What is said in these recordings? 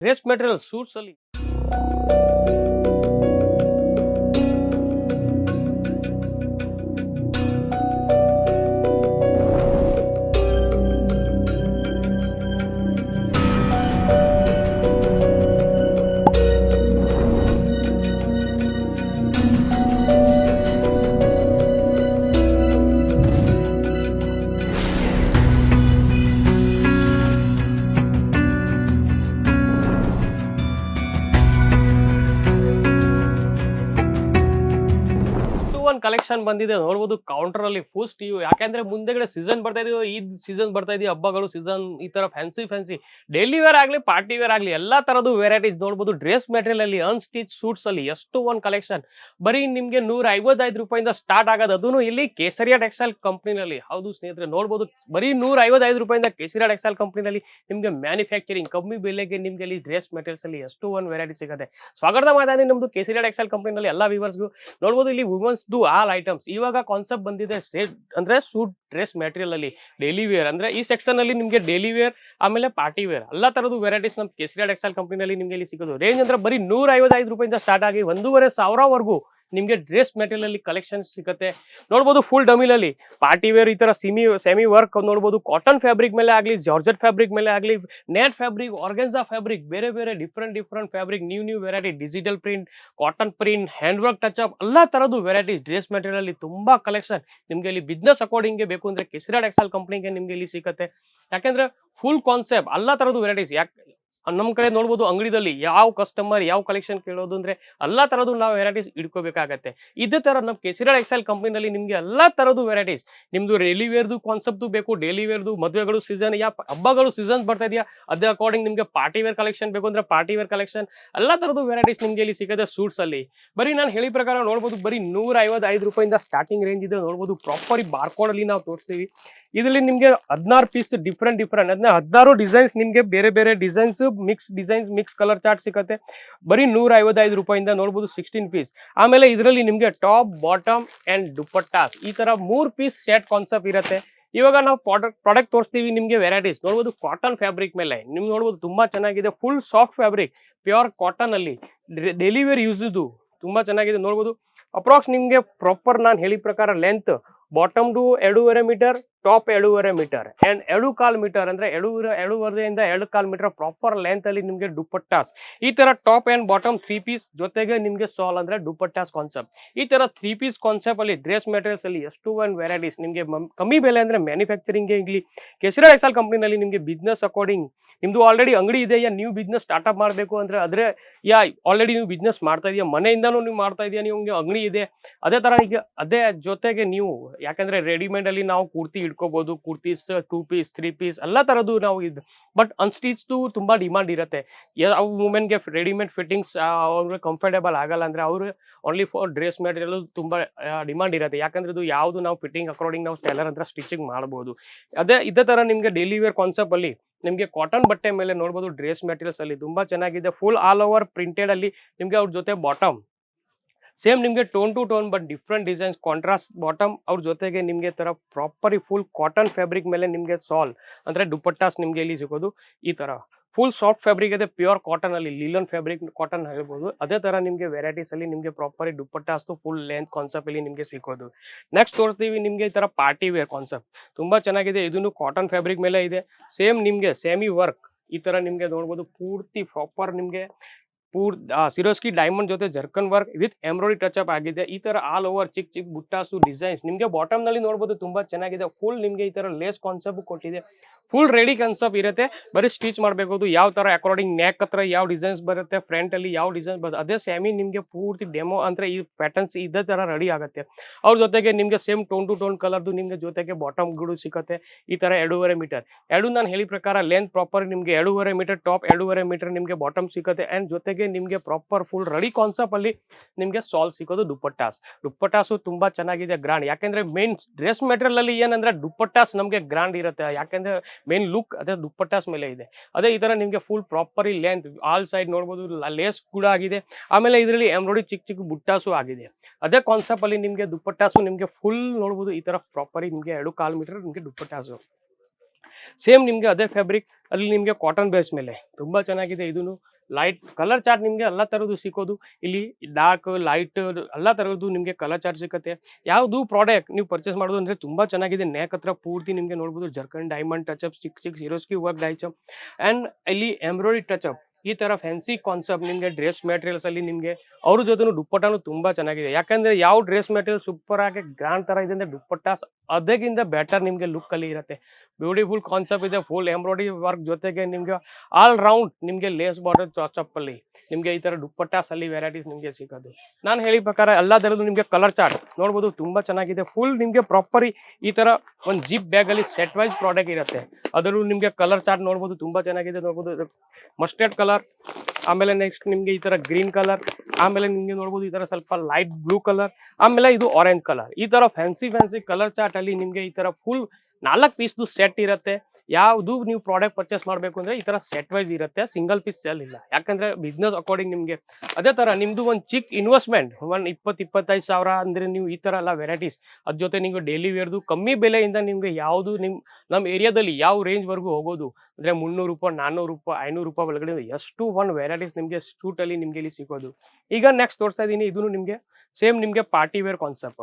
Dress material suits ಅಲ್ಲಿ ಒಂದು collection ಬಂದಿದೆ, ನೋಡ್ಬೋದು ಕೌಂಟರ್ ಅಲ್ಲಿ ಫುಲ್ ಸ್ಟೀವ್ ಯಾಕಂದ್ರೆ ಮುಂದೆಗಡೆ ಸೀಸನ್ ಬರ್ತಾ ಇದೆಯೋ, ಈ ಸೀಸನ್ ಬರ್ತಾ ಇದೆಯೋ, ಹಬ್ಬಗಳು ಸೀಸನ್ ಈ ತರ ಫ್ಯಾನ್ಸಿ ಫ್ಯಾನ್ಸಿ ಡೈಲಿ ವೇರ್ ಆಗಲಿ ಪಾರ್ಟಿ ವೇರ್ ಆಗಲಿ, ಎಲ್ಲಾ ತರದ್ದು ವೆರೈಟೀಸ್ ನೋಡ್ಬೋದು. ಡ್ರೆಸ್ ಮೆಟೀರಿಯಲ್ ಅಲ್ಲಿ ಅನ್ಸ್ಟಿಚ್ ಸೂಟ್ಸ್ ಅಲ್ಲಿ, ಎಷ್ಟು ಒಂದು ಕಲೆಕ್ಷನ್ ಬರೀ ನಿಮ್ಗೆ ನೂರ ಐವತ್ತೈದು ರೂಪಾಯಿಂದ ಸ್ಟಾರ್ಟ್ ಆಗೋದು. ಅದನ್ನು ಇಲ್ಲಿ ಕೇಸರಿಯಾ ಟೆಕ್ಸ್ಟೈಲ್ ಕಂಪ್ನಿನಲ್ಲಿ ಹೌದು ಸ್ನೇಹಿತರೆ, ನೋಡ್ಬೋದು. ಬರೀ ನೂರ ಐವತ್ತೈದು ರೂಪಾಯಿಂದ ಕೇಸರಿಯಾ ಟೆಕ್ಸ್ಟೈಲ್ ಕಂಪ್ನಿನಲ್ಲಿ ನಿಮ್ಗೆ ಮ್ಯಾನುಫ್ಯಾಕ್ಚರಿಂಗ್ ಕಮ್ಮಿ ಬೆಲೆಗೆ ನಿಮ್ಗೆ ಇಲ್ಲಿ ಡ್ರೆಸ್ ಮೆಟೀರಿಯಲ್ಸ್ ಅಲ್ಲಿ ಎಷ್ಟು ಒಂದು ವೆರೈಟಿ ಸಿಗುತ್ತೆ. ಸ್ವಾಗತ ಮಾಡಿ ನಮ್ದು ಕೇಸರಿಯಾ ಟೆಕ್ಸ್ಟೈಲ್ ಕಂಪ್ನಿನಲ್ಲಿ ಎಲ್ಲ ವ್ಯೂವರ್ಸ್ಗೂ ನೋಡ್ಬೋದು ಇಲ್ಲಿ ವುಮೆನ್ಸ್ದು ಆಲ್ ಐಟಮ್ಸ್ ಇವಾಗ ಕಾನ್ಸೆಪ್ಟ್ ಬಂದಿದೆ ಸ್ಟೇಟ್ ಅಂದ್ರೆ ಸೂಟ್ ಡ್ರೆಸ್ ಮೆಟೀರಿಯಲ್ ಅಲ್ಲಿ. ಡೈಲಿ ವೇರ್ ಅಂದ್ರೆ ಈ ಸೆಕ್ಷನ್ ಅಲ್ಲಿ ನಿಮಗೆ ಡೈಲಿ ವೇರ್ ಆಮೇಲೆ ಪಾರ್ಟಿ ವೇರ್ ಎಲ್ಲ ತರದ್ದು ವೆರೈಟೀಸ್ ನಮ್ಮ ಕೇಸರಿ ಟೆಕ್ಸ್ಟೈಲ್ ಕಂಪನಿಯಲ್ಲಿ ನಿಮಗೆ ಇಲ್ಲಿ ಸಿಗೋದು. ರೇಂಜ್ ಅಂದ್ರೆ ಬರೀ ನೂರ ಐವತ್ತೈದು ರೂಪಾಯಿಂದ ಸ್ಟಾರ್ಟ್ ಆಗಿ ಒಂದೂವರೆ ಸಾವಿರವರೆಗೂ ನಿಮಗೆ ಡ್ರೆಸ್ ಮೆಟೀರಿಯಲ್ ಅಲ್ಲಿ ಕಲೆಕ್ಷನ್ ಸಿಗುತ್ತೆ. ನೋಡ್ಬೋದು ಫುಲ್ ಡಮಿಲಲ್ಲಿ ಪಾರ್ಟಿ ವೇರ್ ಈ ತರ ಸಿಮಿ ಸೆಮಿ ವರ್ಕ್ ನೋಡ್ಬೋದು ಕಾಟನ್ ಫ್ಯಾಬ್ರಿಕ್ ಮೇಲೆ ಆಗಲಿ ಜಾರ್ಜೆಟ್ ಫ್ಯಾಬ್ರಿಕ್ ಮೇಲೆ ಆಗಲಿ ನೆಟ್ ಫ್ಯಾಬ್ರಿಕ್ ಆರ್ಗೆನ್ಸಾ ಫ್ಯಾಬ್ರಿಕ್ ಬೇರೆ ಬೇರೆ different different fabric new new variety digital print cotton print hand work touch up ಎಲ್ಲ ತರದ್ದು ವೆರೈಟಿ ಡ್ರೆಸ್ ಮೆಟೀರಿಯಲ್ ಅಲ್ಲಿ ತುಂಬಾ ಕಲೆಕ್ಷನ್ ನಿಮಗೆ ಇಲ್ಲಿ ಬಿಸ್ನೆಸ್ ಅಕಾರ್ಡಿಂಗ್ಗೆ ಬೇಕು ಅಂದ್ರೆ ಕೆಸಿರಾ ಟೆಕ್ಸ್ಟೈಲ್ ಕಂಪ್ನಿಗೆ ನಿಮಗೆ ಇಲ್ಲಿ ಸಿಗುತ್ತೆ. ಯಾಕೆಂದ್ರೆ ಫುಲ್ ಕಾನ್ಸೆಪ್ಟ್ ಎಲ್ಲ ತರದ್ದು ವೆರೈಟೀಸ್ ಯಾಕೆ ನಮ್ಮ ಕಡೆ ನೋಡ್ಬೋದು ಅಂಗಡಿದಲ್ಲಿ ಯಾವ ಕಸ್ಟಮರ್ ಯಾವ ಕಲೆಕ್ಷನ್ ಕೇಳೋದು ಅಂದ್ರೆ ಎಲ್ಲಾ ಥರದ್ದು ನಾವು ವೆರೈಟೀಸ್ ಇಟ್ಕೋಬೇಕಾಗತ್ತೆ ಇದೇ ತರ ನಮ್ಮ ಕೆಸಿರಾಳ್ ಎಕ್ಸೈಲ್ ಕಂಪ್ನಿನಲ್ಲಿ ನಿಮಗೆ ಎಲ್ಲಾ ಥರದ್ದು ವೆರೈಟೀಸ್ ನಿಮ್ಮದು ಡೈಲಿ ವೇರ್ದು ಕಾನ್ಸೆಪ್ಟ್ ಬೇಕು ಡೈಲಿ ವೇರ್ದು ಮದುವೆಗಳು ಸೀಸನ್ ಯಾ ಹಬ್ಬಗಳು ಸೀಸನ್ ಬರ್ತಾ ಇದೆಯಾ, ಅದೇ ಅಕಾರ್ಡಿಂಗ್ ನಿಮಗೆ ಪಾರ್ಟಿ ವೇರ್ ಕಲೆಕ್ಷನ್ ಬೇಕು ಅಂದ್ರೆ ಪಾರ್ಟಿ ವೇರ್ ಕಲೆಕ್ಷನ್ ಎಲ್ಲಾ ಥರದ್ದು ವೆರೈಟೀಸ್ ನಿಮಗೆ ಇಲ್ಲಿ ಸಿಗುತ್ತೆ ಸೂಟ್ಸ್ ಅಲ್ಲಿ. ಬರೀ ನಾನು ಹೇಳಿ ಪ್ರಕಾರ ನೋಡ್ಬೋದು ಬರೀ ನೂರ ಐವತ್ತೈದು ರೂಪಾಯಿಂದ ಸ್ಟಾರ್ಟಿಂಗ್ ರೇಂಜ್ ಇದೆ. ನೋಡ್ಬೋದು ಪ್ರಾಪರ್ ಬಾರ್ಕೋಡ್ ಅಲ್ಲಿ ನಾವು ತೋರಿಸ್ತೀವಿ. ಇದರಲ್ಲಿ ನಿಮಗೆ ಹದಿನಾರು ಪೀಸ್ ಡಿಫ್ರೆಂಟ್ ಡಿಫ್ರೆಂಟ್ ಅದನ್ನ ಹದಿನಾರು ಡಿಸೈನ್ಸ್ ನಿಮಗೆ ಬೇರೆ ಬೇರೆ designs mix designs mix colour chart ಸಿಗುತ್ತೆ. ಬರೀ ನೂರ ಐವತ್ತೈದು ರೂಪಾಯಿಂದ ನೋಡ್ಬೋದು ಸಿಕ್ಸ್ಟೀನ್ ಪೀಸ್ ಆಮೇಲೆ ಇದರಲ್ಲಿ ನಿಮಗೆ ಟಾಪ್ ಬಾಟಮ್ ಆ್ಯಂಡ್ ದುಪ್ಪಟ್ಟಾಸ್ ಈ ಥರ ಮೂರು ಪೀಸ್ ಸೆಟ್ ಕಾನ್ಸೆಪ್ಟ್ ಇರುತ್ತೆ. ಇವಾಗ ನಾವು ಪ್ರಾಡಕ್ಟ್ ಪ್ರಾಡಕ್ಟ್ ತೋರಿಸ್ತೀವಿ, ನಿಮಗೆ ವೆರೈಟೀಸ್ ನೋಡ್ಬೋದು ಕಾಟನ್ ಫ್ಯಾಬ್ರಿಕ್ ಮೇಲೆ. ನಿಮ್ಗೆ ನೋಡ್ಬೋದು ತುಂಬ ಚೆನ್ನಾಗಿದೆ. Full soft fabric pure cotton ಅಲ್ಲಿ. ಡೆಲಿವರಿ ಯೂಸ್ ಯೂಸ್ದು ತುಂಬಾ ಚೆನ್ನಾಗಿದೆ. ನೋಡ್ಬೋದು ಅಪ್ರಾಕ್ಸ್ ನಿಮಗೆ ಪ್ರಾಪರ್ ನಾನು ಹೇಳಿದ ಪ್ರಕಾರ ಲೆಂತ್ ಬಾಟಮ್ ಟು ಎರಡೂವರೆ ಮೀಟರ್ ಟಾಪ್ ಎರಡೂವರೆ ಮೀಟರ್. ಅಂಡ್ ಎರಡು ಕಾಲ್ ಮೀಟರ್ ಅಂದ್ರೆ ಎರಡೂವರೆ ಎರಡೂವರೆಯಿಂದ ಎರಡು ಕಾಲ್ ಮೀಟರ್ ಪ್ರಾಪರ್ ಲೆಂತ್ ಅಲ್ಲಿ ನಿಮಗೆ ದುಪ್ಪಟ್ಟಾಸ್. ಈ ತರ top and bottom three piece ಜೊತೆಗೆ ನಿಮಗೆ ಸಾಲ್ ಅಂದ್ರೆ ದುಪ್ಪಟ್ಟಾಸ್ ಕಾನ್ಸೆಪ್ಟ್ ಈ ತರ ತ್ರೀ ಪೀಸ್ ಕಾನ್ಸೆಪ್ಟ್ ಅಲ್ಲಿ ಡ್ರೆಸ್ ಮೆಟೀರಿಯಲ್ಸ್ ಅಲ್ಲಿ ಎಷ್ಟು ಒಂದು ವೆರೈಟೀಸ್ ನಿಮಗೆ ಕಮ್ಮಿ ಬೆಲೆ ಅಂದ್ರೆ ಮ್ಯಾನುಫ್ಯಾಕ್ಚರಿಂಗ್ ಇಲ್ಲಿ ಕೆಸರಾ ಎಕ್ಸಲ್ ಕಂಪ್ನಿನಲ್ಲಿ ನಿಮಗೆ ಬಿಸ್ನೆಸ್ ಅಕಾರ್ಡಿಂಗ್ ನಿಮ್ದು ಆಲ್ರೆಡಿ ಅಂಗಡಿ ಇದೆ, ಯಾ ನೀವು ಬಿಸ್ನೆಸ್ ಸ್ಟಾರ್ಟ್ಅಪ್ ಮಾಡಬೇಕು ಅಂದ್ರೆ ಅದ್ರೆ ಯಾ ಆಲ್ರೆಡಿ ನೀವು ಬಿಸ್ನೆಸ್ ಮಾಡ್ತಾ ಇದೆಯಾ? ಮನೆಯಿಂದನೂ ನೀವು ಮಾಡ್ತಾ ಇದೆಯಾ? ನಿಮಗೆ ಅಂಗಡಿ ಇದೆ. ಅದೇ ತರ ಈಗ, ಅದೇ ಜೊತೆಗೆ ನೀವು, ಯಾಕಂದ್ರೆ ರೆಡಿಮೇಡ್ ಅಲ್ಲಿ ನಾವು ಕುರ್ತಿ ಇಟ್ಕೋಬಹುದು kurtis two piece three piece ಎಲ್ಲ ತರದ್ದು ನಾವು ಇದು, ಬಟ್ ಅನ್ಸ್ಟಿಚ್ದು ತುಂಬಾ ಡಿಮಾಂಡ್ ಇರುತ್ತೆ. ಯಾವ ವುಮೆನ್ಗೆ ರೆಡಿಮೇಡ್ ಫಿಟ್ಟಿಂಗ್ಸ್ ಅವ್ರಿಗೆ ಕಂಫರ್ಟೇಬಲ್ ಆಗಲ್ಲ ಅಂದ್ರೆ ಅವರು ಓನ್ಲಿ ಫಾರ್ ಡ್ರೆಸ್ ಮೆಟೀರಿಯಲ್ ತುಂಬಾ ಡಿಮಾಂಡ್ ಇರುತ್ತೆ. ಯಾಕಂದ್ರೆ ಇದು ಯಾವುದು ನಾವು ಫಿಟ್ಟಿಂಗ್ ಅಕಾರ್ಡಿಂಗ್ ನಾವು ಟೈಲರ್ ಹತ್ರ ಸ್ಟಿಚಿಂಗ್ ಮಾಡಬಹುದು ಅದೇ, ಇದೇ ತರ ನಿಮ್ಗೆ ಡೈಲಿ ವೇರ್ ಕಾನ್ಸೆಪ್ಟ್ ಅಲ್ಲಿ ನಿಮಗೆ ಕಾಟನ್ ಬಟ್ಟೆ ಮೇಲೆ ನೋಡ್ಬೋದು ಡ್ರೆಸ್ ಮೆಟೀರಿಯಲ್ಸ್ ಅಲ್ಲಿ ತುಂಬಾ ಚೆನ್ನಾಗಿದೆ. ಫುಲ್ ಆಲ್ ಓವರ್ ಪ್ರಿಂಟೆಡ್ ಅಲ್ಲಿ ನಿಮಗೆ ಅವ್ರ ಜೊತೆ ಬಾಟಮ್ ಸೇಮ್ ನಿಮಗೆ tone to tone but different designs contrast bottom ಅವ್ರ ಜೊತೆಗೆ ನಿಮಗೆ ತರ ಪ್ರಾಪರ್ ಫುಲ್ ಕಾಟನ್ ಫ್ಯಾಬ್ರಿಕ್ ಮೇಲೆ ನಿಮಗೆ ಸಾಲ್ ಅಂದ್ರೆ ದುಪ್ಪಟ್ಟಾಸ್ ನಿಮಗೆ ಇಲ್ಲಿ ಸಿಗೋದು ಈ ತರ. ಫುಲ್ ಸಾಫ್ಟ್ ಫ್ಯಾಬ್ರಿಕ್ ಇದೆ ಪ್ಯೂರ್ ಕಾಟನ್ ಅಲ್ಲಿ ಲೀಲನ್ ಫ್ಯಾಬ್ರಿಕ್ ಕಾಟನ್ ಹೇಳ್ಬೋದು ಅದೇ ತರ ನಿಮಗೆ ವೆರೈಟೀಸ್ ಅಲ್ಲಿ ನಿಮಗೆ ಪ್ರಾಪರ್ ದುಪ್ಪಟ್ಟಾಸ್ತು ಫುಲ್ ಲೆಂತ್ ಕಾನ್ಸೆಪ್ಟ್ ಅಲ್ಲಿ ನಿಮಗೆ ಸಿಗೋದು ನೆಕ್ಸ್ಟ್ ತೋರಿಸ್ತೀವಿ ನಿಮಗೆ ಈ ತರ ಪಾರ್ಟಿ ವೇರ್ ಕಾನ್ಸೆಪ್ಟ್ ತುಂಬಾ ಚೆನ್ನಾಗಿದೆ ಇದನ್ನು ಕಾಟನ್ ಫ್ಯಾಬ್ರಿಕ್ ಮೇಲೆ ಇದೆ. ಸೇಮ್ ನಿಮಗೆ ಸೇಮಿ ವರ್ಕ್ ಈ ತರ ನಿಮಗೆ ನೋಡ್ಬೋದು, ಪೂರ್ತಿ ಪ್ರಾಪರ್ ನಿಮ್ಗೆ ಪೂರ್ ಸಿರೋಸ್ಕಿ ಡೈಮಂಡ್ ಜೊತೆ zircon work with embroidery touch up ಆಗಿದೆ. ಈ ತರ ಆಲ್ ಓವರ್ ಚಿಕ್ ಚಿಕ್ ಬುಟ್ಟಾಸು ಡಿಸೈನ್ಸ್ ನಿಮ್ಗೆ ಬಾಟಮ್ನಲ್ಲಿ ನೋಡಬಹುದು ತುಂಬಾ ಚೆನ್ನಾಗಿದೆ. ಫುಲ್ ನಿಮ್ಗೆ ಈ ತರ ಲೇಸ್ ಕಾನ್ಸೆಪ್ಟ್ ಕೊಟ್ಟಿದೆ. ಫುಲ್ ರೆಡಿ ಕಾನ್ಸೆಪ್ಟ್ ಇರುತ್ತೆ. ಬರೀ ಸ್ಟಿಚ್ ಮಾಡಬೇಕು ಯಾವ ತರ ಅಕಾರ್ಡಿಂಗ್ ನೆಕ್ ಹತ್ರ ಯಾವ ಡಿಸೈನ್ಸ್ ಬರುತ್ತೆ ಫ್ರಂಟ್ ಅಲ್ಲಿ ಯಾವ ಡಿಸೈನ್ ಬರುತ್ತೆ, ಅದೇ ಸ್ಯಾಮಿ ನಿಮ್ಗೆ ಪೂರ್ತಿ ಡೆಮೋ ಅಂದ್ರೆ ಈ ಪ್ಯಾಟರ್ನ್ಸ್ ಇದೇ ತರ ರೆಡಿ ಆಗುತ್ತೆ. ಅವ್ರ ಜೊತೆಗೆ ನಿಮ್ಗೆ ಸೇಮ್ ಟೋನ್ ಟು ಟೋನ್ ಕಲರ್ದು ನಿಮ್ಗೆ ಜೊತೆಗೆ ಬಾಟಮ್ ಗುಡು ಸಿಗುತ್ತೆ, ಈ ತರ ಎರಡೂವರೆ ಮೀಟರ್ ಎರಡು ನಾನು ಹೇಳಿ ಪ್ರಕಾರ ಲೆಂತ್ ಪ್ರಾಪರ್ ನಿಮ್ಗೆ ಎರಡೂವರೆ ಮೀಟರ್ ಟಾಪ್ ಎರಡೂವರೆ ಮೀಟರ್ ನಿಮ್ಗೆ ಬಾಟಮ್ ಸಿಗುತ್ತೆ ಅಂಡ್ ಜೊತೆಗೆ ನಿಮ್ಗೆ ಪ್ರಾಪರ್ ಫುಲ್ ರೆಡಿ ಕಾನ್ಸೆಪ್ಟ್ ಅಲ್ಲಿ ನಿಮ್ಗೆ ಸಾಲ್ ಸಿಗೋದು ದುಪ್ಪಟ್ಟಾಸ್. ದುಪ್ಪಟ್ಟಾಸು ತುಂಬಾ ಚೆನ್ನಾಗಿದೆ ಗ್ರಾಂಡ್ ಯಾಕೆಂದ್ರೆ ಮೇನ್ ಡ್ರೆಸ್ ಮೆಟೀರಿಯಲ್ ಅಲ್ಲಿ ಏನಂದ್ರೆ ದುಪ್ಪಟ್ಟಾಸ್ ನಮ್ಗೆ ಗ್ರಾಂಡ್ ಇರುತ್ತೆ. ಯಾಕೆಂದ್ರೆ ಮೇನ್ ಲುಕ್ ಅದೇ ದುಪ್ಪಟ್ಟಾಸ್ ಮೇಲೆ ಇದೆ. ಅದೇ ಈ ತರ ನಿಮ್ಗೆ full proper length all side ನೋಡ್ಬೋದು ಲೇಸ್ ಕೂಡ ಆಗಿದೆ. ಆಮೇಲೆ ಇದರಲ್ಲಿ ಎಂಬ್ರಾಯ್ಡಿ ಚಿಕ್ಕ ಚಿಕ್ಕ ಬುಟ್ಟಾಸು ಆಗಿದೆ. ಅದೇ ಕಾನ್ಸೆಪ್ಟ್ ಅಲ್ಲಿ ನಿಮಗೆ ದುಪ್ಪಟ್ಟಾಸು ನಿಮಗೆ ಫುಲ್ ನೋಡ್ಬೋದು, ಈ ತರ ಪ್ರಾಪರ್ ನಿಮಗೆ ಎರಡು ಕಾಲ್ ಮೀಟರ್ ನಿಮಗೆ ದುಪ್ಪಟ್ಟಾಸು. ಸೇಮ್ ನಿಮಗೆ ಅದೇ ಫ್ಯಾಬ್ರಿಕ್ ಅಲ್ಲಿ ನಿಮಗೆ ಕಾಟನ್ ಬೇಸ್ ಮೇಲೆ. ತುಂಬಾ ಚೆನ್ನಾಗಿದೆ ಇದನ್ನು ಲೈಟ್ ಕಲರ್ ಚಾರ್ಟ್ ನಿಮಗೆ ಎಲ್ಲ ಥರದ್ದು ಸಿಕ್ಕೋದು. ಇಲ್ಲಿ ಡಾರ್ಕ್ ಲೈಟ್ ಎಲ್ಲ ಥರದ್ದು ನಿಮಗೆ ಕಲರ್ ಚಾರ್ಟ್ ಸಿಗುತ್ತೆ ಯಾವುದು ಪ್ರಾಡಕ್ಟ್ ನೀವು ಪರ್ಚೇಸ್ ಮಾಡೋದು ಅಂದರೆ ತುಂಬ ಚೆನ್ನಾಗಿದೆ. ನೇಕ್ ಹತ್ರ ಪೂರ್ತಿ ನಿಮಗೆ ನೋಡ್ಬೋದು. ಜರ್ಕನ್ ಡೈಮಂಡ್ ಟಚ್ ಅಪ್ ಚಿಕ್ ಚಿಕ್ ಸಿರೋಸ್ಕಿ ವರ್ಕ್ ಡೈಚಪ್ ಆ್ಯಂಡ್ ಇಲ್ಲಿ ಟಚ್ ಟಚಪ್ ಈ ತರ ಫ್ಯಾನ್ಸಿ ಕಾನ್ಸೆಪ್ಟ್ ನಿಮಗೆ ಡ್ರೆಸ್ ಮೆಟೀರಿಯಲ್ಸ್ ಅಲ್ಲಿ ನಿಮಗೆ ಅವ್ರ ಜೊತೆ ದುಪ್ಪಟ್ಟನು ತುಂಬಾ ಚೆನ್ನಾಗಿದೆ. ಯಾಕಂದ್ರೆ ಯಾವ ಡ್ರೆಸ್ ಮೆಟೀರಿಯಲ್ ಸೂಪರ್ ಆಗಿ ಗ್ರಾಂಡ್ ತರ ಇದೆ ಅಂದ್ರೆ ದುಪ್ಪಟ್ಟ ಅದಕ್ಕಿಂತ ಬೆಟರ್ ನಿಮಗೆ ಲುಕ್ ಅಲ್ಲಿ ಇರುತ್ತೆ. ಬ್ಯೂಟಿಫುಲ್ ಕಾನ್ಸೆಪ್ಟ್ ಇದೆ ಫುಲ್ ಎಂಬ್ರಾಯ್ಡಿ ವರ್ಕ್ ಜೊತೆಗೆ ನಿಮ್ಗೆ ಆಲ್ ರೌಂಡ್ ನಿಮಗೆ ಲೇಸ್ ಬಾರ್ಡರ್ ಅಲ್ಲಿ ನಿಮಗೆ ಈ ತರ ದುಪ್ಪಟ್ಟಾಸ್ ಅಲ್ಲಿ ವೆರೈಟೀಸ್ ನಿಮಗೆ ಸಿಗೋದು. ನಾನು ಹೇಳಿ ಪ್ರಕಾರ ಎಲ್ಲ ನಿಮ್ಗೆ ನಿಮಗೆ ಕಲರ್ ಚಾರ್ಟ್ ನೋಡ್ಬೋದು ತುಂಬಾ ಚೆನ್ನಾಗಿದೆ. ಫುಲ್ ನಿಮಗೆ ಪ್ರಾಪರ್ ಈ ತರ ಒಂದು ಜಿಪ್ ಬ್ಯಾಗ್ ಅಲ್ಲಿ ಸೆಟ್ ವೈಸ್ ಪ್ರಾಡಕ್ಟ್ ಇರುತ್ತೆ. ಅದರಲ್ಲೂ ನಿಮಗೆ ಕಲರ್ ಚಾರ್ಟ್ ನೋಡ್ಬೋದು ತುಂಬಾ ಚೆನ್ನಾಗಿದೆ ನೋಡ್ಬೋದು. ಮಸ್ಟರ್ಡ್ ಕಲರ್ ಆಮೇಲೆ ನೆಕ್ಸ್ಟ್ ನಿಮಗೆ ಈ ತರ ಗ್ರೀನ್ ಕಲರ್ ಆಮೇಲೆ ನಿಮಗೆ ನೋಡ್ಬೋದು ಈ ತರ ಸ್ವಲ್ಪ ಲೈಟ್ ಬ್ಲೂ ಕಲರ್ ಆಮೇಲೆ ಇದು ಆರೆಂಜ್ ಕಲರ್ ಈ ತರ ಫ್ಯಾನ್ಸಿ ಫ್ಯಾನ್ಸಿ ಕಲರ್ ಚಾರ್ಟ್ ಅಲ್ಲಿ ನಿಮಗೆ ಈ ತರ ಫುಲ್ ನಾಲ್ಕು ಪೀಸ್ದು ಸೆಟ್ ಇರುತ್ತೆ. ಯಾವುದು ನೀವು ಪ್ರಾಡಕ್ಟ್ ಪರ್ಚೇಸ್ ಮಾಡಬೇಕು ಅಂದ್ರೆ ಈ ತರ ಸೆಟ್ ವೈಸ್ ಇರುತ್ತೆ ಸಿಂಗಲ್ ಪೀಸ್ ಸೆಲ್ ಇಲ್ಲ. ಯಾಕಂದ್ರೆ ಬಿಸ್ನೆಸ್ ಅಕಾರ್ಡಿಂಗ್ ನಿಮಗೆ ಅದೇ ತರ ನಿಮ್ಮದು ಒಂದು ಚಿಕ್ ಇನ್ವೆಸ್ಟ್ಮೆಂಟ್ ಒಂದು ಇಪ್ಪತ್ತು, ಇಪ್ಪತ್ತೈದು ಸಾವಿರ ಅಂದ್ರೆ ನೀವು ಈ ತರ ಎಲ್ಲ ವೆರೈಟೀಸ್ ಅದ್ರ ಜೊತೆ ನಿಮ್ಗೆ ಡೈಲಿ ವೇರ್ದು ಕಮ್ಮಿ ಬೆಲೆಯಿಂದ ನಿಮಗೆ ಯಾವುದು ನಿಮ್ಮ ನಮ್ಮ ಏರಿಯಾದಲ್ಲಿ ಯಾವ ರೇಂಜ್ವರೆಗೂ ಹೋಗೋದು. ಅಂದ್ರೆ ಮುನ್ನೂರು ರೂಪಾಯಿ ನಾನ್ನೂರು ರೂಪಾಯಿ, ಐನೂರು ರೂಪಾಯಿ ಒಳಗಡೆ ಎಷ್ಟು ಒಂದು ವೆರೈಟೀಸ್ ನಿಮಗೆ ಅಲ್ಲಿ ನಿಮಗೆ ಇಲ್ಲಿ ಸಿಗೋದು. ಈಗ ನೆಕ್ಸ್ಟ್ ತೋರಿಸ್ತಾ ಇದ್ದೀನಿ ಇದನ್ನು ನಿಮಗೆ ಸೇಮ್ ನಿಮಗೆ ಪಾರ್ಟಿ ವೇರ್ ಕಾನ್ಸೆಪ್ಟ್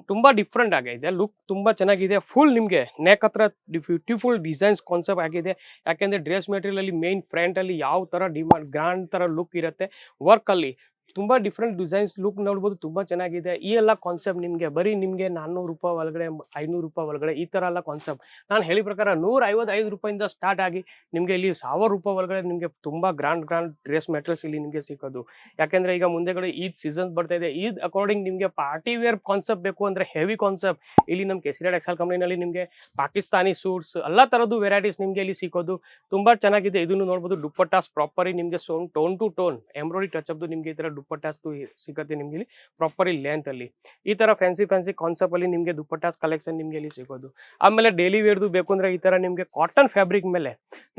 ತುಂಬಾ ಡಿಫ್ರೆಂಟ್ ಆಗಿದೆ. ಲುಕ್ ತುಂಬಾ ಚೆನ್ನಾಗಿದೆ. ಫುಲ್ ನಿಮಗೆ ನೆಕ್ ಹತ್ರ ಬ್ಯೂಟಿಫುಲ್ ಡಿಸೈನ್ಸ್ ಕಾನ್ಸೆಪ್ಟ್ ಆಗಿದೆ. ಯಾಕೆಂದ್ರೆ ಡ್ರೆಸ್ ಮೆಟೀರಿಯಲ್ ಅಲ್ಲಿ ಮೇನ್ ಫ್ರಂಟ್ ಅಲ್ಲಿ ಯಾವ ತರ ಡಿಮಾಂಡ್ ಗ್ರಾಂಡ್ ತರ ಲುಕ್ ಇರುತ್ತೆ. ವರ್ಕ್ ಅಲ್ಲಿ ತುಂಬಾ ಡಿಫ್ರೆಂಟ್ ಡಿಸೈನ್ಸ್ ಲುಕ್ ನೋಡ್ಬೋದು, ತುಂಬಾ ಚೆನ್ನಾಗಿದೆ. ಈ ಎಲ್ಲ ಕಾನ್ಸೆಪ್ಟ್ ನಿಮಗೆ, ಬರೀ ನಿಮಗೆ ನಾನ್ನೂರು ರೂಪಾಯಿ ಒಳಗಡೆ, ಐನೂರು ರೂಪಾಯಿ ಒಳಗಡೆ ಈ ತರ ಎಲ್ಲ ಕಾನ್ಸೆಪ್ಟ್ ನಾನು ಹೇಳಿ ಪ್ರಕಾರ ನೂರ ಐವತ್ತೈದು ರೂಪಾಯಿಂದ ಸ್ಟಾರ್ಟ್ ಆಗಿ ನಿಮಗೆ ಇಲ್ಲಿ ಸಾವಿರ ರೂಪಾಯಿ ಒಳಗಡೆ ನಿಮಗೆ ತುಂಬಾ ಗ್ರಾಂಡ್ ಗ್ರಾಂಡ್ ಡ್ರೆಸ್ ಮೆಟೀರಿಯಲ್ಸ್ ಇಲ್ಲಿ ನಿಮಗೆ ಸಿಕ್ಕೋದು ಯಾಕೆಂದ್ರೆ ಈಗ ಮುಂದೆಗಡೆ ಈದ್ ಸೀಸನ್ಸ್ ಬರ್ತಾ ಇದೆ. ಈದ್ ಅಕಾರ್ಡಿಂಗ್ ನಿಮಗೆ ಪಾರ್ಟಿ ವೇರ್ ಕಾನ್ಸೆಪ್ಟ್ ಬೇಕು ಅಂದ್ರೆ ಹೆವಿ ಕಾನ್ಸೆಪ್ಟ್ ಇಲ್ಲಿ ನಮ್ಮ ಕೆಸಿರಾಡ್ ಎಕ್ಸಲ್ ಕಂಪ್ನಿನಲ್ಲಿ ನಿಮಗೆ ಪಾಕಿಸ್ತಾನಿ ಸೂಟ್ಸ್ ಎಲ್ಲ ತರದ್ದು ವೆರೈಟೀಸ್ ನಿಮಗೆ ಇಲ್ಲಿ ಸಿಕ್ಕೋದು ತುಂಬಾ ಚೆನ್ನಾಗಿದೆ. ಇದನ್ನು ನೋಡ್ಬೋದು, ದುಪ್ಪಟ್ಟಾಸ್ ಪ್ರಾಪರಿ ನಿಮಗೆ ಸೋನ್ tone to tone embroidery touch ಅಪ್ದು ನಿಮಗೆ ಈ ತರ ದುಪ್ಪಟ್ಟಾಸ್ದು ಸಿಗುತ್ತೆ ನಿಮ್ಗೆ ಇಲ್ಲಿ ಪ್ರಾಪರ್ಲಿ ಲೆಂತ್ ಅಲ್ಲಿ ಈ ತರ ಫ್ಯಾನ್ಸಿ ಫ್ಯಾನ್ಸಿ ಕಾನ್ಸೆಪ್ಟ್ ಅಲ್ಲಿ ನಿಮಗೆ ದುಪ್ಪಟ್ಟಾಸ್ ಕಲೆಕ್ಷನ್ ನಿಮಗೆ ಇಲ್ಲಿ ಸಿಗೋದು. ಆಮೇಲೆ ಡೈಲಿ ವೇರ್ದು ಬೇಕು ಅಂದ್ರೆ ಈ ತರ ನಿಮಗೆ ಕಾಟನ್ ಫ್ಯಾಬ್ರಿಕ್ ಮೇಲೆ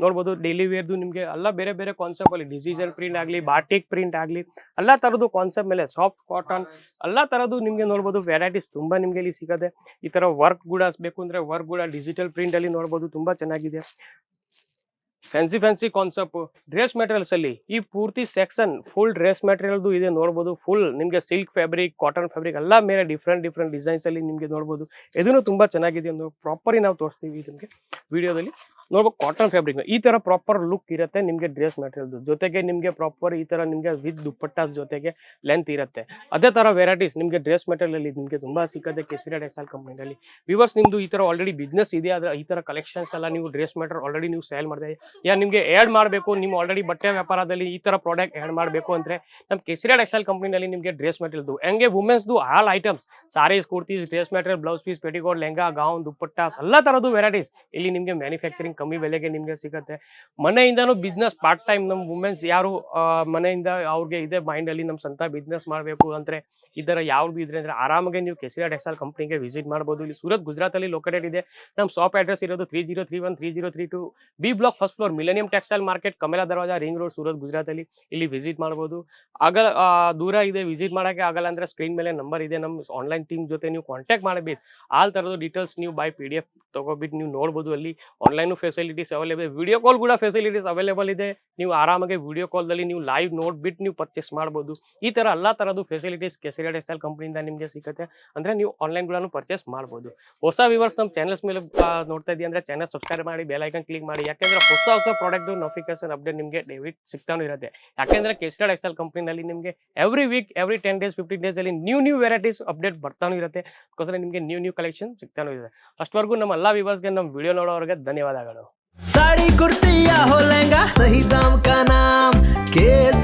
ನೋಡ್ಬೋದು ಡೈಲಿ ವೇರ್ದು ನಿಮಗೆ ಎಲ್ಲ ಬೇರೆ ಬೇರೆ ಕಾನ್ಸೆಪ್ಟ್ ಅಲ್ಲಿ ಡಿಸಿಜನ್ ಪ್ರಿಂಟ್ ಆಗಲಿ ಬಾಟಿಕ್ ಪ್ರಿಂಟ್ ಆಗಲಿ ಎಲ್ಲ ತರದ್ದು ಕಾನ್ಸೆಪ್ಟ್ ಮೇಲೆ ಸಾಫ್ಟ್ ಕಾಟನ್ ಎಲ್ಲ ತರದ್ದು ನಿಮಗೆ ನೋಡ್ಬೋದು ವೆರೈಟೀಸ್ ತುಂಬಾ ನಿಮಗೆ ಇಲ್ಲಿ ಸಿಗದೆ. ಈ ತರ ವರ್ಕ್ ಕೂಡ ಬೇಕು ಅಂದ್ರೆ ವರ್ಕ್ ಕೂಡ ಡಿಜಿಟಲ್ ಪ್ರಿಂಟ್ ಅಲ್ಲಿ ನೋಡ್ಬೋದು ತುಂಬಾ ಚೆನ್ನಾಗಿದೆ. Fancy fancy concept dress materials ಅಲ್ಲಿ ಈ ಪೂರ್ತಿ ಸೆಕ್ಷನ್ ಫುಲ್ ಡ್ರೆಸ್ ಮೆಟೀರಿಯಲ್ದು ಇದೆ ನೋಡ್ಬೋದು. ಫುಲ್ ನಿಮಗೆ ಸಿಲ್ಕ್ ಫ್ಯಾಬ್ರಿಕ್ ಕಾಟನ್ ಫ್ಯಾಬ್ರಿಕ್ ಎಲ್ಲ ಮೇಲೆ ಡಿಫ್ರೆಂಟ್ ಡಿಫ್ರೆಂಟ್ ಡಿಸೈನ್ಸ್ ಅಲ್ಲಿ ನಿಮಗೆ ನೋಡ್ಬೋದು. ಇದನ್ನು ತುಂಬಾ ಚೆನ್ನಾಗಿದೆ ಒಂದು ಪ್ರಾಪರಿ ನಾವು ತೋರಿಸ್ತೀವಿ ನಿಮಗೆ ವಿಡಿಯೋದಲ್ಲಿ ನೋಡ್ಬೇಕು ಕಾಟನ್ ಫ್ಯಾಬ್ರಿಕ್ ಈ ತರ ಪ್ರಾಪರ್ ಲುಕ್ ಇರುತ್ತೆ ನಿಮಗೆ ಡ್ರೆಸ್ ಮೆಟೀರಿಯಲ್ ಜೊತೆಗೆ ನಿಮಗೆ ಪ್ರಾಪರ್ ಈ ತರ ನಿಮಗೆ ವಿತ್ ದುಪ್ಪಟ್ಟಾಸ್ ಜೊತೆಗೆ ಲೆಂತ್ ಇರುತ್ತೆ. ಅದೇ ತರ ವೆರೈಟೀಸ್ ನಿಮಗೆ ಡ್ರೆಸ್ ಮೆಟೀರಿಯಲ್ ಅಲ್ಲಿ ನಿಮಗೆ ತುಂಬಾ ಸಿಕ್ಕದೆ ಕೆಸರಿ ಟೆಕ್ಸ್ಟೈಲ್ ಕಂಪನಿಯಲ್ಲಿ ವಿವರ್ಸ್ ನಿಮ್ದು ಈ ತರ ಆಲ್ರೆಡಿ ಬಿಸ್ನೆಸ್ ಇದೆ, ಆದ್ರೆ ಈ ತರ ಕಲೆಕ್ಷನ್ಸ್ ಎಲ್ಲ ನೀವು ಡ್ರೆಸ್ ಮೆಟೀರಿಯಲ್ ಆಲ್ರೆಡಿ ನೀವು ಸೇಲ್ ಮಾಡ್ತಾ ಯಾ ನಿಮಗೆ ಆ್ಯಡ್ ಮಾಡಬೇಕು ನೀವು ಆಲ್ರೆಡಿ ಬಟ್ಟೆ ವ್ಯಾಪಾರದಲ್ಲಿ ಈ ತರ ಪ್ರಾಡಕ್ಟ್ ಆ್ಯಡ್ ಮಾಡಬೇಕು ಅಂದ್ರೆ ನಮ್ಮ ಕೆಸರಿ ಟೆಕ್ಸ್ಟೈಲ್ ಕಂಪ್ನಿನಲ್ಲಿ ನಿಮಗೆ ಡ್ರೆಸ್ ಮೆಟೀರಿಯಲ್ದು ಹೆಂಗೆ ವುಮೆನ್ಸ್ದು all items sarees kurtis dress material blouse piece petticoat lehenga gown dupatta ಎಲ್ಲ ತರದ್ದು ವೆರೈಟೀಸ್ ಇಲ್ಲಿ ನಿಮಗೆ ಮ್ಯಾನುಫ್ಯಾಕ್ಚರಿಂಗ್ ಕಮ್ಮಿ ಬೆಲೆಗೆ ನಿಮಗೆ ಸಿಗುತ್ತೆ. ಮನೆಯಿಂದನೂ ಬಿಸ್ನೆಸ್ ಪಾರ್ಟ್ ಟೈಮ್ ನಮ್ಮ ವುಮೆನ್ಸ್ ಯಾರು ಮನೆಯಿಂದ ಅವ್ರಿಗೆ ಇದೆ ಮೈಂಡಲ್ಲಿ ನಮ್ಮ ಸ್ವಂತ ಬಿಸ್ನೆಸ್ ಮಾಡಬೇಕು ಅಂದ್ರೆ ಇದರ ಯಾವ್ದು ಇದ್ರೆ ಅಂದ್ರೆ ಆರಾಮಾಗಿ ನೀವು ಕೆಸಿರಾ ಟೆಕ್ಸ್ಟೈಲ್ ಕಂಪ್ನಿಗೆ ವಿಸಿಟ್ ಮಾಡ್ಬೋದು. ಇಲ್ಲಿ ಸೂರತ್ ಗುಜರಾತ್ ಅಲ್ಲಿ ಲೊಕೇಟೆಡ್ ಇದೆ. ನಮ್ಮ ಶಾಪ್ ಅಡ್ರೆಸ್ ಇರೋದು three zero three one three zero three two B block first floor millennium textile market Kamala Darwaja ring road Surat Gujarat ಅಲ್ಲಿ ಇಲ್ಲಿ ವಿಸಿಟ್ ಮಾಡ್ಬೋದು. ಆಗಲ್ಲ ದೂರ ಇದೆ ವಿಸಿಟ್ ಮಾಡಕ್ಕೆ ಆಗಲ್ಲ ಅಂದ್ರೆ ಸ್ಕ್ರೀನ್ ಮೇಲೆ ನಂಬರ್ ಇದೆ. ನಮ್ಮ ಆನ್ಲೈನ್ ಟೀಮ್ ಜೊತೆ ನೀವು ಕಾಂಟ್ಯಾಕ್ಟ್ ಮಾಡಬೇಕು. ಆಲ್ ಥರದ ಡೀಟೇಲ್ಸ್ ನೀವು ಬೈ ಪಿ ಡಿ ಎಫ್ ತಗೋಬಿಟ್ಟು ನೀವು ನೋಡ್ಬೋದು ಅಲ್ಲಿ. Online facilities available video call ಕೂಡ ಫೆಸಿಲಿಟೀಸ್ ಅವೈಲೇಬಲ್ ಇದೆ. ನೀವು ಆರಾಮಾಗಿ ವಿಡಿಯೋ ಕಾಲ್ದಲ್ಲಿ ನೀವು ಲೈವ್ ನೋಡ್ಬಿಟ್ಟು ನೀವು ಪರ್ಚೇಸ್ ಮಾಡ್ಬೋದು. ಈ ತರ ಎಲ್ಲ ಥರದ್ದು ಫೆಸಿಲಿಟೀಸ್ ಕೆಸಿರಾ ಟೆಕ್ಸ್ಟೈಲ್ ಕಂಪ್ನಿಯಿಂದ ನಿಮಗೆ ಸಿಗುತ್ತೆ ಅಂದ್ರೆ ನೀವು ಆನ್ಲೈನ್ ಕೂಡ ಪರ್ಚೇಸ್ ಮಾಡ್ಬೋದು ಹೊಸ ವಿವರ್ಸ್ ನಮ್ಮ ಚಾನಲ್ಸ್ ಮೇಲೆ ಆ, ನೋಡ್ತಾ ಇದ್ದೀವಿ ಅಂದ್ರೆ ಚಾನಲ್ ಸಬ್ಸ್ಕ್ರೈಬ್ ಮಾಡಿ ಬೆಲ್ ಐಕನ್ ಕ್ಲಿಕ್ ಮಾಡಿ ಯಾಕಂದ್ರೆ ಹೊಸ ಹೊಸ ಪ್ರಾಡಕ್ಟ್ ನೋಟಿಫಿಕೇಶನ್ ಅಪ್ಡೇಟ್ ನಿಮಗೆ ಡೈವಿಟ್ ಸಿಗ್ತಾನು ಇರುತ್ತೆ ಯಾಕಂದ್ರೆ ಕೆಸ್ಟರ್ ಎಕ್ಸೆಲ್ ಕಂಪ್ನಿನಲ್ಲಿ ನಿಮಗೆ every week every ten days fifteen days ಅಲ್ಲಿ ನ್ಯೂ ನ್ಯೂ ವೆರೈಟೀಸ್ ಅಪ್ಡೇಟ್ ಬರ್ತಾನು ಇರುತ್ತೆ ಅದಕ್ಕೋಸ್ಕರ ನಿಮಗೆ ನ್ಯೂ ನ್ಯೂ ಕಲೆಕ್ಷನ್ ಸಿಗ್ತಾನು ಇದೆ ಅಷ್ಟವರೆಗೂ ನಮ್ಮ ಎಲ್ಲ ವಿವರ್ಸ್ಗೆ ನಮ್ಮ ವಿಡಿಯೋ ನೋಡೋರಿಗೆ ಧನ್ಯವಾದಗಳು साड़ी कुर्ती या हो लहंगा सही दाम का नाम केस